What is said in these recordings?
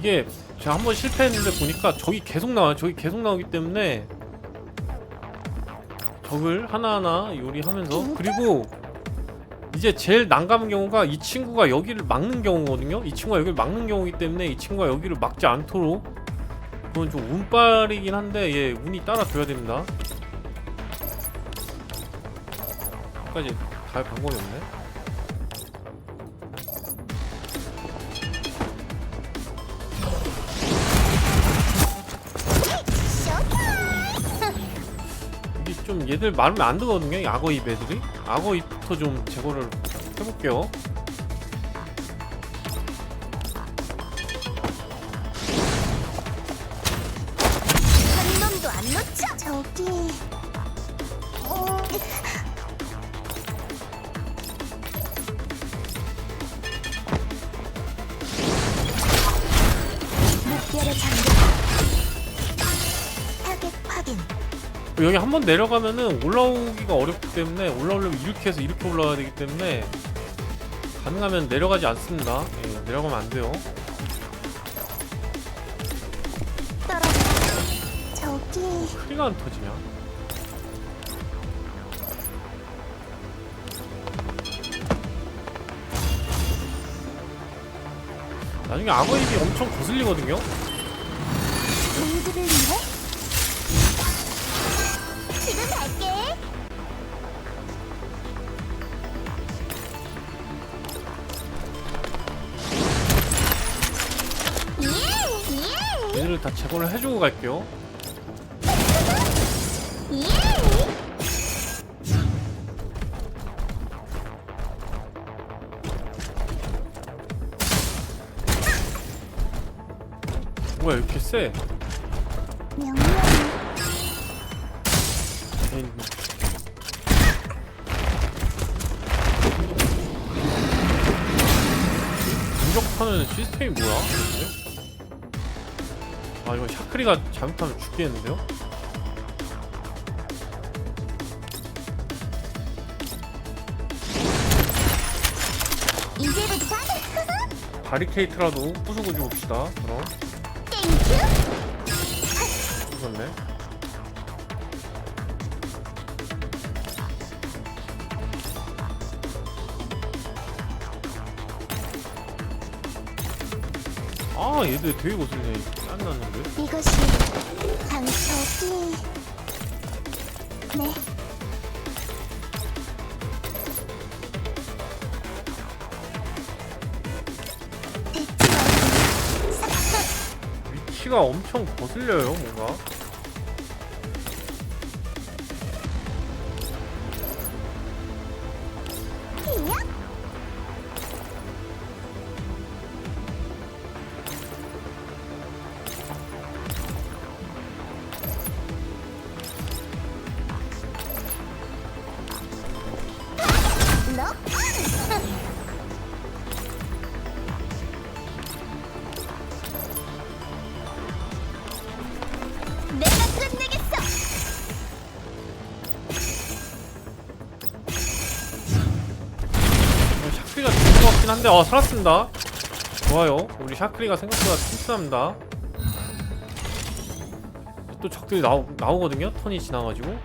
이게 제가 한번 실패했는데 보니까 적이 계속 나와요. 적이 계속 나오기 때문에 적을 하나하나 요리하면서 그리고 이제 제일 난감한 경우가 이 친구가 여기를 막는 경우거든요. 이 친구가 여기를 막는 경우이기 때문에 이 친구가 여기를 막지 않도록 그건 좀 운빨이긴 한데 예 운이 따라줘야 됩니다. 끝까지 갈 방법이 없네. 얘들 말하면 안 되거든요. 이 악어 입 애들이. 악어 입부터 좀 제거를 해볼게요. 어... 목표를 잠겨. 여기 한 번 내려가면은 올라오기가 어렵기 때문에 올라오려면 이렇게 해서 이렇게 올라가야 되기 때문에 가능하면 내려가지 않습니다. 예, 내려가면 안 돼요. 저기. 크리가 안 터지냐? 나중에 악어 입이 엄청 거슬리거든요. 다 제거를 해주고 갈게요. 예. 뭐야 이렇게 세? 공격하는 시스템이 뭐야? 아 이거 샤크리가 잘못하면 죽겠는데요? 이제부터 바리케이트라도 부수고 줍시다 그럼 땡큐. 부쉈네 아 얘들 되게 거슬리네 짠났는데 이것이 강철이. 네. 위치가 엄청 거슬려요 뭔가 같긴 한데 어 살았습니다. 좋아요. 우리 샤크리가 생각보다 튼튼합니다. 또 적들이 나오, 나오거든요? 턴이 지나가지고.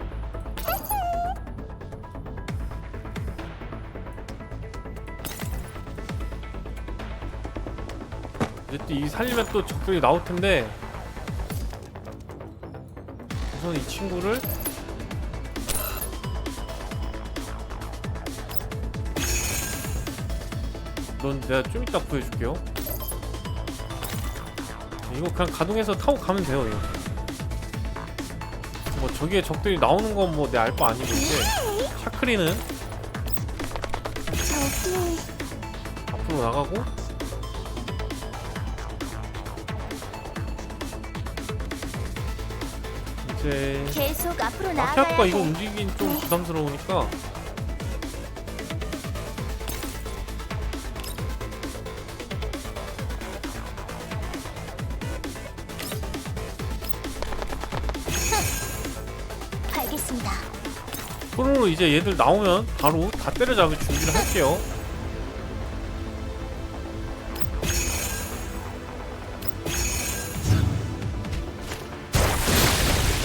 이제 또 이 살리면 또 적들이 나올 텐데 우선 이 친구를 넌 내가 좀 이따 구해줄게요. 이거 그냥 가동해서 타고 가면 돼요. 이거. 뭐 저기에 적들이 나오는 건 뭐 내알바 아니고 이제 샤크리는 앞으로 나가고 이제 계속 앞으로 나아가야 아키아프가 이거 해. 움직이긴 좀 부담스러우니까 바로 이제 얘들 나오면 바로 다 때려잡을 준비를 할게요.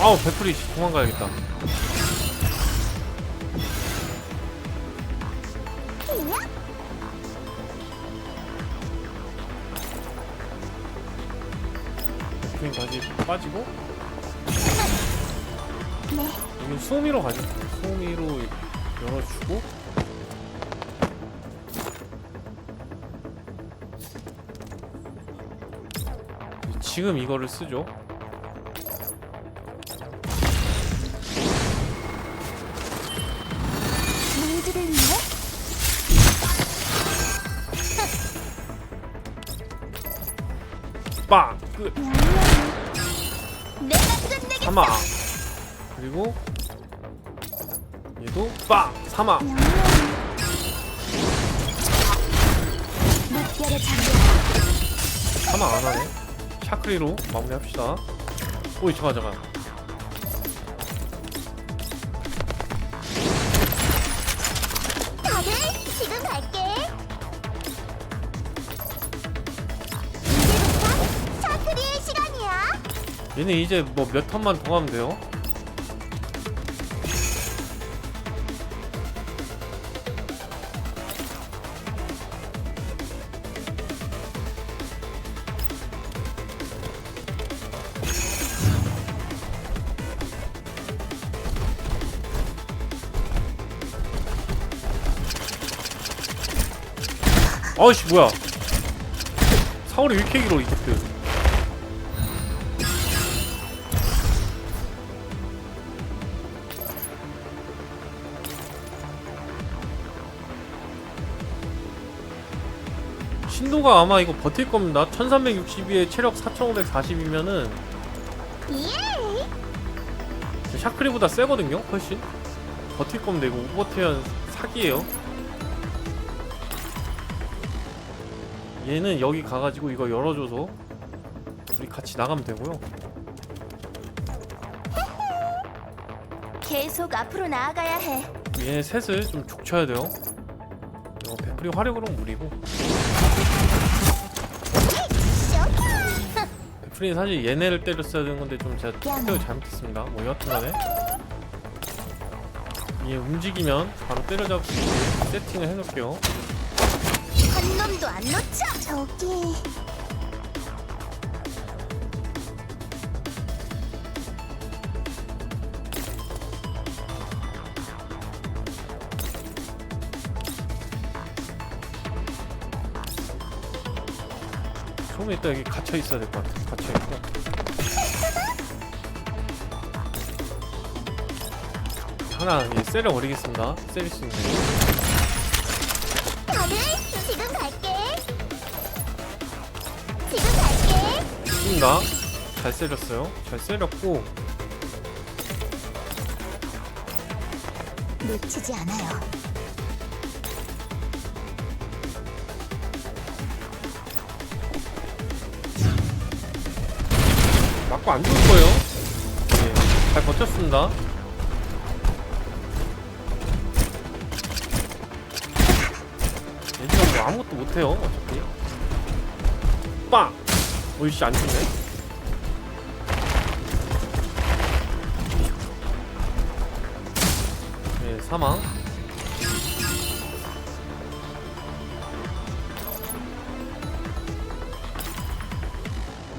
아우 배 풀리 도망가야겠다. 그냥 다시 빠지고. 네. 여기 수미로 가죠. 수미로 열어주고. 지금 이거를 쓰죠. 빵! 끝! 내가 끝내겠어. 사망 그리고 얘도 빵! 사망 사망 안 하네 샤크리로 마무리합시다 오이 잠깐 잠깐 다들 지금 갈게. 이제부터 차크리의 시간이야. 얘네 이제 뭐 몇 턴만 더 가면 돼요 아이씨 뭐야. 사월이 왜 이렇게 길어 이집트 신도가 아마 이거 버틸 겁니다. 1362에 체력 4540이면은 예. 샤크리보다 세거든요 훨씬? 버틸 겁니다. 이거 못 버티면 사기예요 얘는 여기 가가지고 이거 열어줘서 우리 같이 나가면 되고요. 계속 앞으로 나아가야 해. 얘네 셋을 좀 죽쳐야 돼요. 이거 베프리 화력으로 무리고. 쇼. 베프리는 사실 얘네를 때렸어야 되는 건데 좀 제가 태을 잘못했습니다. 뭐 여튼간에. 얘 움직이면 바로 있게 세팅을 해놓을게요 한 놈도 안 놓쳐. 저기. 처음에 일단 여기 갇혀 있어야 될 것 같아. 갇혀 있고. 하나 예, 세려 버리겠습니다. 세릴 수 있는. 다들 갈게. 있습니다. 잘 세렸어요. 잘 세렸고 놓치지 않아요. 맞고 안 죽을 거예요. 예, 잘 버텼습니다. 얘들아 뭐 아무것도 못해요. 어차피. 빵. 오이씨 안 죽네. 예, 사망.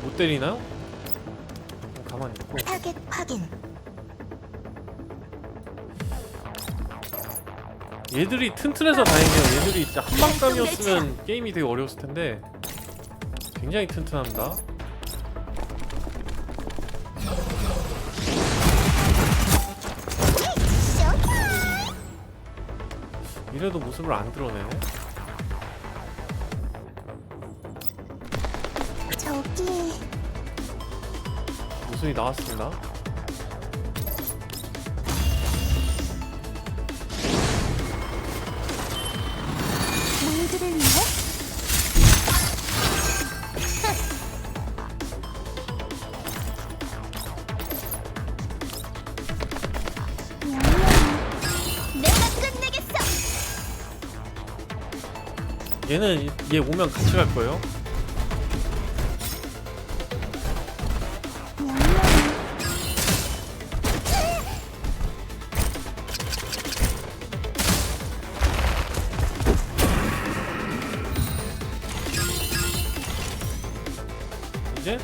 못 때리나요? 어, 가만히 있고 타겟 확인. 얘들이 튼튼해서 다행이에요 얘들이 진짜 한방감이었으면 게임이 되게 어려웠을 텐데 굉장히 튼튼합니다. 이래도 모습을 안 드러내네 저기. 모습이 나왔습니다 물들을 위해. 얘는 얘 오면 같이 갈 거예요. 이제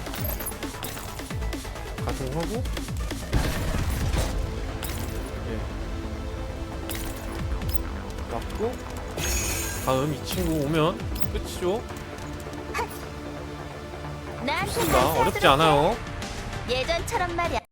가동하고 예. 네. 맞고 다음 이 친구 오면 끝이죠. 나한테 좋습니다. 어렵지 않아요. 해. 예전처럼 말이야